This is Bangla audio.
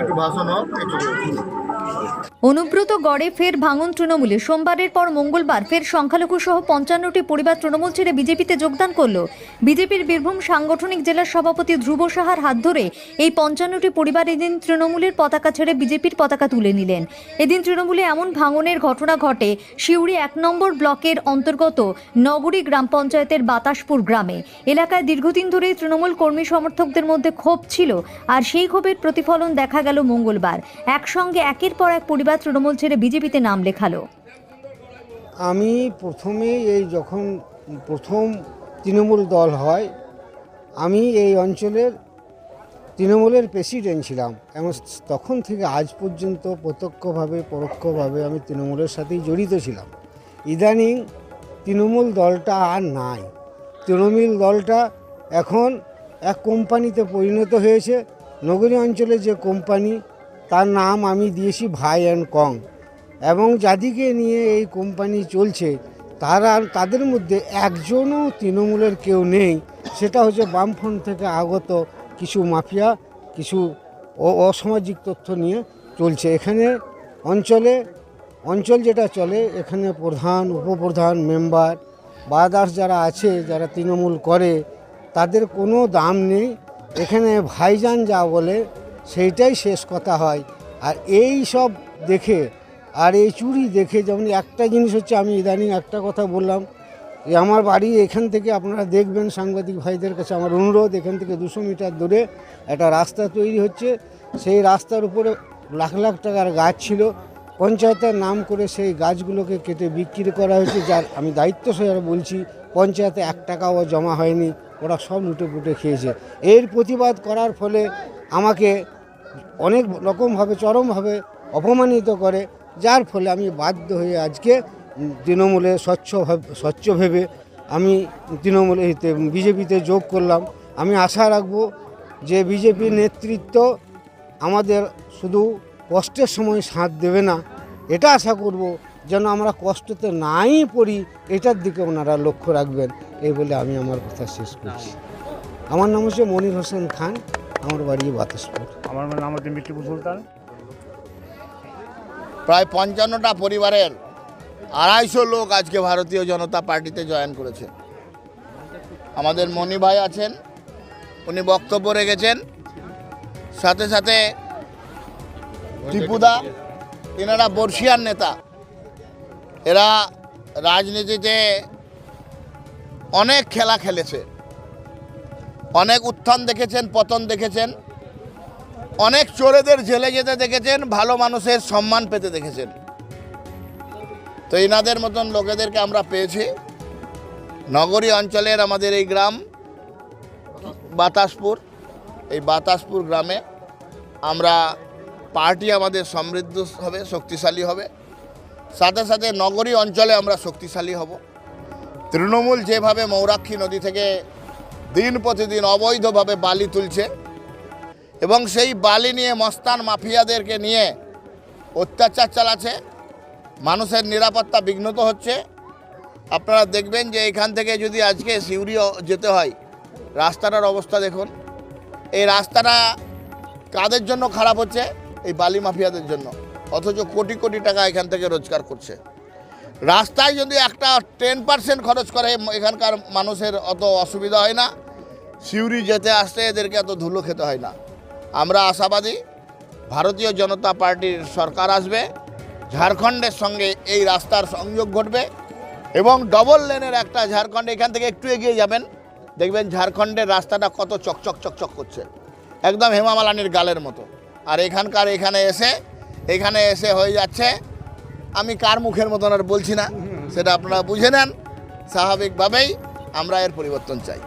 একটু ভাষণ হোক একটু অনুব্রত গড়ে ফের ভাঙন তৃণমূলে। সোমবারের পর মঙ্গলবার ফের সংখ্যালঘু সহ পঞ্চান্নটি পরিবার তৃণমূল ছেড়ে বিজেপিতে যোগদান করল। বিজেপির বীরভূম সাংগঠনিক জেলার সভাপতি ধ্রুব সাহার হাত ধরে এই পঞ্চান্নটি পরিবার এদিন তৃণমূলের পতাকা ছেড়ে বিজেপির পতাকা তুলে নিলেন। এদিন তৃণমূলে এমন ভাঙনের ঘটনা ঘটে শিউড়ি এক নম্বর ব্লকের অন্তর্গত নগরী গ্রাম পঞ্চায়েতের বাতাসপুর গ্রামে। এলাকায় দীর্ঘদিন ধরেই তৃণমূল কর্মী সমর্থকদের মধ্যে ক্ষোভ ছিল, আর সেই ক্ষোভের প্রতিফলন দেখা গেল মঙ্গলবার। একসঙ্গে একের পর এক পরিবার তৃণমূল ছেড়ে বিজেপিতে নাম লেখালো। আমি প্রথমে এই যখন প্রথম তৃণমূল দল হয়, আমি এই অঞ্চলের তৃণমূলের প্রেসিডেন্ট ছিলাম। এবং তখন থেকে আজ পর্যন্ত প্রত্যক্ষভাবে, পরোক্ষভাবে আমি তৃণমূলের সাথেই জড়িত ছিলাম। ইদানিং তৃণমূল দলটা আর নাই। তৃণমূল দলটা এখন এক কোম্পানিতে পরিণত হয়েছে। নগরী অঞ্চলে যে কোম্পানি তার নাম আমি দিয়েছি ভাই অ্যান্ড কং। এবং যাদিকে নিয়ে এই কোম্পানি চলছে, তারা তাদের মধ্যে একজনও তৃণমূলের কেউ নেই। সেটা হচ্ছে বামফ্রন্ট থেকে আগত কিছু মাফিয়া, কিছু অসামাজিক তথ্য নিয়ে চলছে। এখানে অঞ্চলে, অঞ্চল যেটা চলে, এখানে প্রধান, উপপ্রধান, মেম্বার বা আদার্স যারা আছে, যারা তৃণমূল করে, তাদের কোনো দাম নেই। এখানে ভাইজান যা বলে সেইটাই শেষ কথা হয়। আর এই সব দেখে, আর এই চুরি দেখে যেমন একটা জিনিস হচ্ছে, আমি ইদানিং একটা কথা বললাম যে, আমার বাড়ি এখান থেকে আপনারা দেখবেন, সাংবাদিক ভাইদের কাছে আমার অনুরোধ, এখান থেকে দুশো মিটার দূরে একটা রাস্তা তৈরি হচ্ছে। সেই রাস্তার উপরে লাখ লাখ টাকার গাছ ছিল। পঞ্চায়েতের নাম করে সেই গাছগুলোকে কেটে বিক্রি করা হয়েছে, যার আমি দায়িত্ব সহকারে বলছি, পঞ্চায়েতে এক টাকাও জমা হয়নি, ওরা সব লুটে পুটে খেয়েছে। এর প্রতিবাদ করার ফলে আমাকে অনেক রকমভাবে, চরমভাবে অপমানিত করে, যার ফলে আমি বাধ্য হয়ে আজকে তৃণমূলে স্বচ্ছ স্বচ্ছ ভেবে আমি তৃণমূলে বিজেপিতে যোগ করলাম। আমি আশা রাখব যে বিজেপির নেতৃত্ব আমাদের শুধু কষ্টের সময় সাথ দেবে না। এটা আশা করব যেন আমরা কষ্টতে নাই পড়ি, এটার দিকে ওনারা লক্ষ্য রাখবেন। এই বলে আমি আমার কথা শেষ করছি। আমার নাম হচ্ছে মনির হোসেন খান। আমার বাড়ি বাতাসপুর। আমার নাম হচ্ছে মিট্টিপুর সুলতান। প্রায় পঞ্চান্নটা পরিবারের আড়াইশো লোক আজকে ভারতীয় জনতা পার্টিতে জয়েন করেছে। আমাদের মণি ভাই আছেন উনি বক্তব্য রেখেছেন। সাথে সাথে টিপুদা এনারা বর্ষিয়ার নেতা। এরা রাজনীতিতে অনেক খেলা খেলেছে। অনেক উত্থান দেখেছেন, পতন দেখেছেন। অনেক চোরেদের জেলে যেতে দেখেছেন, ভালো মানুষের সম্মান পেতে দেখেছেন। তো এনাদের মতন লোকেদেরকে আমরা পেয়েছি। নগরী অঞ্চলের আমাদের এই গ্রাম, বাতাসপুর, এই বাতাসপুর গ্রামে আমরা পার্টি আমাদের সমৃদ্ধ হবে, শক্তিশালী হবে। সাথে সাথে নগরী অঞ্চলে আমরা শক্তিশালী হব। তৃণমূল যেভাবে মৌরাক্ষী নদী থেকে দিন প্রতিদিন অবৈধভাবে বালি তুলছে এবং সেই বালি নিয়ে মস্তান মাফিয়াদেরকে নিয়ে অত্যাচার চালাচ্ছে, মানুষের নিরাপত্তা বিঘ্নত হচ্ছে। আপনারা দেখবেন যে এখান থেকে যদি আজকে সিউড়ি যেতে হয়, রাস্তাটার অবস্থা দেখুন। এই রাস্তাটা কাদের জন্য খারাপ হচ্ছে? এই বালি মাফিয়াদের জন্য। অথচ কোটি কোটি টাকা এখান থেকে রোজগার করছে। রাস্তায় যদি একটা টেন পার্সেন্ট খরচ করে, এখানকার মানুষের অত অসুবিধা হয় না। সিউড়ি যেতে আসতে এদেরকে এত ধুলো খেতে হয় না। আমরা আশাবাদী, ভারতীয় জনতা পার্টির সরকার আসবে, ঝাড়খণ্ডের সঙ্গে এই রাস্তার সংযোগ ঘটবে এবং ডবল লেনের একটা ঝাড়খণ্ড, এখান থেকে একটু এগিয়ে যাবেন। দেখবেন ঝাড়খণ্ডের রাস্তাটা কত চকচক চকচক করছে। একদম হেমামালানির গালের মতো। আর এখানকার এখানে এসে এখানে এসে হয়ে যাচ্ছে আমি কার মুখের মতন আর বলছি না, সেটা আপনারা বুঝে নেন। স্বাভাবিকভাবেই আমরা এর পরিবর্তন চাই।